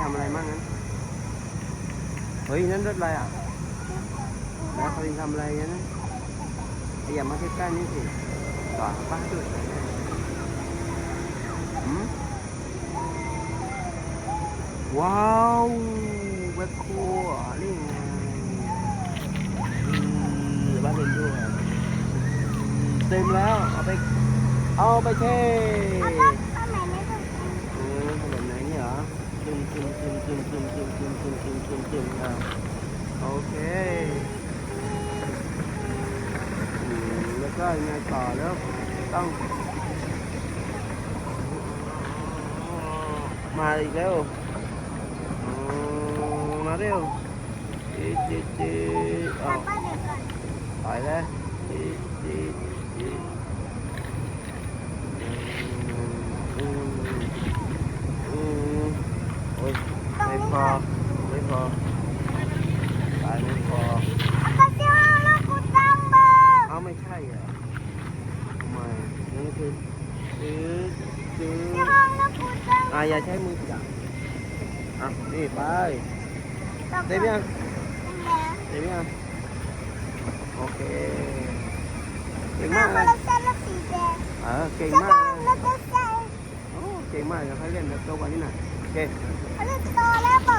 ทำอะไรมั่งนั้น เฮ้ย นั่นรถอะไรอะแล้วเขาทำอะไรกันนะขยับมาใกล้ๆนี่สิต่อป้าด้วยหืมว้าวแบคโคอะนี่ไงอืมบ้านเล่นด้วยเต็มแล้ว เอาไป เอาไปเท ตึมตึมตึมตึมตึมตึมตึมตึมตึมตึมตึมอะโอเคอืมแล้วก็ยังไงต่อแล้วต้อง มาอีกแล้วอืมมาเร็วจีจีจีอ๋อป้าเด็กก่อนไปแล้วจีจีจีอืมอืมโอ้ย ตรง ไม่ นี้ พอก่อนไม่พอตายไม่พอเอาก็เชื่อลูกกูจังเบอร์เอาไม่ใช่เหรอทำไมนั่นคือซื้อซื้อเชื่อลูกกูจังอะอย่าใช้มือจับอะนี่ไปเต็มยังเต็มยังโอเคเก่งมามากคเลนยละเส้นละสีแดงเออเก่งจะมาต้กองเลยแล้วก็ใส่โอ้เก่งมากเดี๋ยวให้เล่นแบบโตกว่านี้หน่อย です。